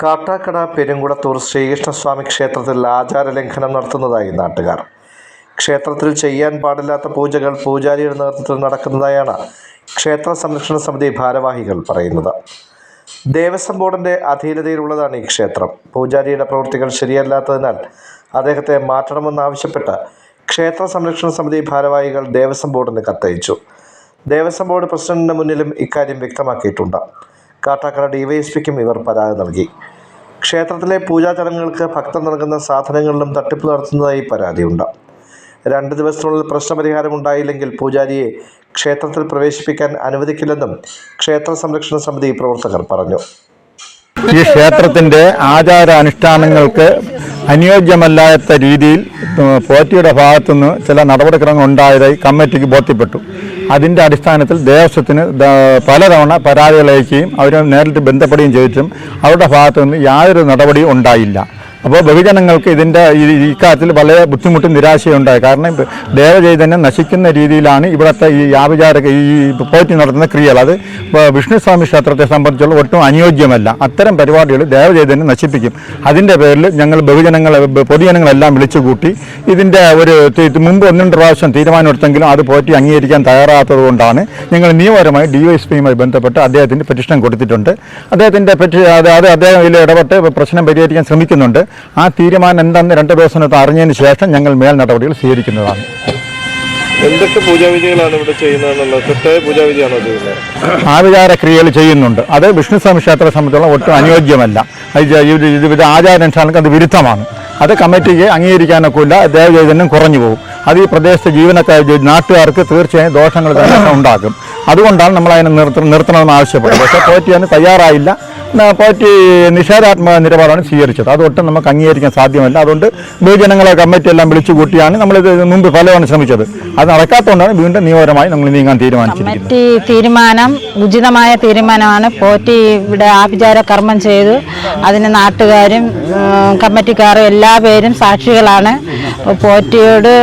കാട്ടാക്കട പെരുങ്കുളത്തൂർ ശ്രീകൃഷ്ണസ്വാമി ക്ഷേത്രത്തിൽ ആചാരലംഘനം നടത്തുന്നതായി നാട്ടുകാർ. ക്ഷേത്രത്തിൽ ചെയ്യാൻ പാടില്ലാത്ത പൂജകൾ പൂജാരിയുടെ നേതൃത്വത്തിൽ നടക്കുന്നതായാണ് ക്ഷേത്ര സംരക്ഷണ സമിതി ഭാരവാഹികൾ പറയുന്നത്. ദേവസ്വം ബോർഡിന്റെ അധീനതയിലുള്ളതാണ് ഈ ക്ഷേത്രം. പൂജാരിയുടെ പ്രവൃത്തികൾ ശരിയല്ലാത്തതിനാൽ അദ്ദേഹത്തെ മാറ്റണമെന്നാവശ്യപ്പെട്ട് ക്ഷേത്ര സംരക്ഷണ സമിതി ഭാരവാഹികൾ ദേവസ്വം ബോർഡിന് കത്തയച്ചു. ദേവസ്വം ബോർഡ് പ്രസിഡന്റിന് മുന്നിലും ഇക്കാര്യം വ്യക്തമാക്കിയിട്ടുണ്ട്. കാട്ടാക്കട ഡിവൈഎസ്പിക്കും ഇവർ പരാതി നൽകി. ക്ഷേത്രത്തിലെ പൂജാ ചടങ്ങുകൾക്ക് ഭക്തർ നൽകുന്ന സാധനങ്ങളിലും തട്ടിപ്പ് നടത്തുന്നതായി പരാതിയുണ്ട്. രണ്ട് ദിവസത്തിനുള്ളിൽ പ്രശ്നപരിഹാരം ഉണ്ടായില്ലെങ്കിൽ പൂജാരിയെ ക്ഷേത്രത്തിൽ പ്രവേശിപ്പിക്കാൻ അനുവദിക്കില്ലെന്നും ക്ഷേത്ര സംരക്ഷണ സമിതി പ്രവർത്തകർ പറഞ്ഞു. ഈ ക്ഷേത്രത്തിന്റെ ആചാരാനുഷ്ഠാനങ്ങൾക്ക് അനുയോജ്യമല്ലാത്ത രീതിയിൽ പോറ്റിയുടെ ഭാഗത്തുനിന്ന് ചില നടപടിക്രമങ്ങൾ ഉണ്ടായതായി കമ്മിറ്റിക്ക് ബോധ്യപ്പെട്ടു. അതിന്റെ അടിസ്ഥാനത്തിൽ ദേവസ്വത്തിന് പലതവണ പരാതികൾ അയക്കുകയും അവരെ നേരിട്ട് ബന്ധപ്പെടുകയും ചെയ്തിട്ടും അവരുടെ ഭാഗത്തു നിന്ന് യാതൊരു നടപടിയും ഉണ്ടായില്ല. അപ്പോൾ ബഹുജനങ്ങൾക്ക് ഇതിന്റെ ഇക്കാര്യത്തിൽ വളരെ ബുദ്ധിമുട്ടും നിരാശയും ഉണ്ടായി. കാരണം ദേവചൈതന്യം നശിക്കുന്ന രീതിയിലാണ് ഇവിടുത്തെ ഈ ആഭിചാര ഈ പോറ്റി നടത്തുന്ന ക്രിയകൾ. അത് വിഷ്ണു വിഷ്ണുസ്വാമി ക്ഷേത്രത്തെ സംബന്ധിച്ചുള്ള ഒട്ടും അനുയോജ്യമല്ല. അത്തരം പരിപാടികൾ ദേവചൈതന്യം നശിപ്പിക്കും. അതിന്റെ പേരിൽ ഞങ്ങൾ ബഹുജനങ്ങളെ പൊതുജനങ്ങളെല്ലാം വിളിച്ചു കൂട്ടി ഇതിന്റെ ഒരു മുമ്പ് ഒന്നും പ്രാവശ്യം തീരുമാനമെടുത്തെങ്കിലും അത് പോറ്റി അംഗീകരിക്കാൻ തയ്യാറാത്തത് കൊണ്ടാണ് ഞങ്ങൾ നിയമപരമായി ഡി എസ് പിയുമായി ബന്ധപ്പെട്ട് അദ്ദേഹത്തിന്റെ പെറ്റീഷൻ കൊടുത്തിട്ടുണ്ട്. അദ്ദേഹത്തിന്റെ പെറ്റി അത് അദ്ദേഹം ഇതിൽ ഇടപെട്ട് പ്രശ്നം പരിഹരിക്കാൻ ശ്രമിക്കുന്നുണ്ട്. ആ തീരുമാനം എന്താണെന്ന് രണ്ട് ദിവസത്തിനകത്ത് അറിഞ്ഞതിന് ശേഷം ഞങ്ങൾ മേൽ നടപടികൾ സ്വീകരിക്കുന്നതാണ്. എന്തൊക്കെ പൂജാവിധികളാണ് ഇവിടെ ചെയ്യുന്നതെന്നുള്ളത്? തെറ്റായ പൂജാവിധിയാണോ ചെയ്യുന്നത്? ക്രിയകൾ ചെയ്യുന്നുണ്ട്. അത് വിഷ്ണുസ്വാമി ക്ഷേത്രത്തെ സംബന്ധിച്ചുള്ള ഒട്ടും അനുയോജ്യമല്ല. ഇത് ആചാരാനുഷ്ഠാനങ്ങൾക്ക് അത് വിരുദ്ധമാണ്. അത് കമ്മിറ്റിക്ക് അംഗീകരിക്കാനൊക്കില്ല ഇല്ല ദയചൈതന്യം കുറഞ്ഞു പോകും. അത് ഈ പ്രദേശത്തെ ജീവനക്കാർ നാട്ടുകാർക്ക് തീർച്ചയായും ദോഷങ്ങൾ തന്നെ ഉണ്ടാക്കും അതുകൊണ്ടാണ് നമ്മൾ അതിനെ നിർത്ത നിർത്തണമെന്ന് ആവശ്യപ്പെടുന്നത്. പക്ഷേ പോറ്റിയാൻ തയ്യാറായില്ല. പോറ്റി നിഷേധാത്മക നിലപാടാണ് സ്വീകരിച്ചത്. അതൊട്ടും നമുക്ക് അംഗീകരിക്കാൻ സാധ്യമല്ല. അതുകൊണ്ട് ബഹുജനങ്ങളെ കമ്മിറ്റി എല്ലാം വിളിച്ചു കൂട്ടിയാണ് നമ്മളിത് മുമ്പ് ഫലമാണ് ശ്രമിച്ചത്. അത് നടക്കാത്തതുകൊണ്ടാണ് വീണ്ടും നിയമപരമായി നമ്മൾ നീങ്ങാൻ തീരുമാനിച്ചത് തീരുമാനം ഉചിതമായ തീരുമാനമാണ്. പോറ്റി ഇവിടെ ആഭിചാര കർമ്മം ചെയ്തു. അതിന് നാട്ടുകാരും കമ്മിറ്റിക്കാരും എല്ലാ പേരും സാക്ഷികളാണ്. പോറ്റിയോട്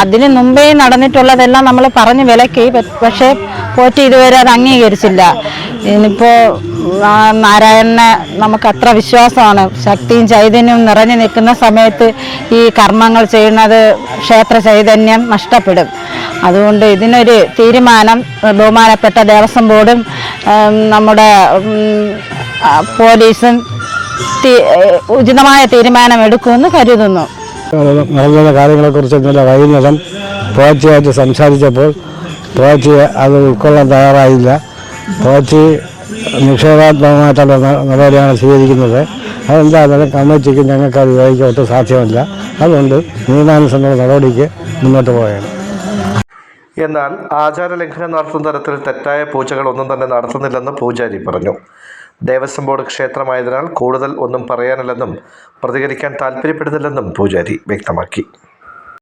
അതിനു മുമ്പേ നടന്നിട്ടുള്ളതെല്ലാം നമ്മൾ പറഞ്ഞ് വിലക്കി പക്ഷേ പോറ്റി ഇതുവരെ അത് അംഗീകരിച്ചില്ല. ഇനിയിപ്പോൾ നാരായണനെ നമുക്ക് അത്ര വിശ്വാസമാണ്. ശക്തിയും ചൈതന്യവും നിറഞ്ഞു നിൽക്കുന്ന സമയത്ത് ഈ കർമ്മങ്ങൾ ചെയ്യുന്നത് ക്ഷേത്ര ചൈതന്യം നഷ്ടപ്പെടും. അതുകൊണ്ട് ഇതിനൊരു തീരുമാനം ബഹുമാനപ്പെട്ട ദേവസ്വം ബോർഡും നമ്മുടെ പോലീസും ഉചിതമായ തീരുമാനം എടുക്കുമെന്ന് കരുതുന്നു. നടന്ന കാര്യങ്ങളെക്കുറിച്ച് ഇന്നലെ വൈകുന്നേരം പോച്ചയായിട്ട് സംസാരിച്ചപ്പോൾ പോച്ചി അത് ഉൾക്കൊള്ളാൻ തയ്യാറായില്ല. പോച്ചി നിക്ഷേപാത്മകമായിട്ടുള്ള നടപടിയാണ് സ്വീകരിക്കുന്നത്. അതെന്താണെങ്കിലും കമ്മിറ്റിക്ക് ഞങ്ങൾക്ക് അത് ഒട്ടും സാധ്യമല്ല. അതുകൊണ്ട് നിയമാനുസൃത നടപടിക്ക് മുന്നോട്ട് പോവുകയാണ്. എന്നാൽ ആചാരലംഘനം നടത്തുന്ന തരത്തിൽ തെറ്റായ പൂജകൾ ഒന്നും തന്നെ നടത്തുന്നില്ലെന്ന് പൂജാരി പറഞ്ഞു. ദേവസ്വം ബോർഡ് ക്ഷേത്രമായതിനാൽ കൂടുതൽ ഒന്നും പറയാനില്ലെന്നും പ്രതികരിക്കാൻ താൽപ്പര്യപ്പെടുന്നില്ലെന്നും പൂജാരി വ്യക്തമാക്കി.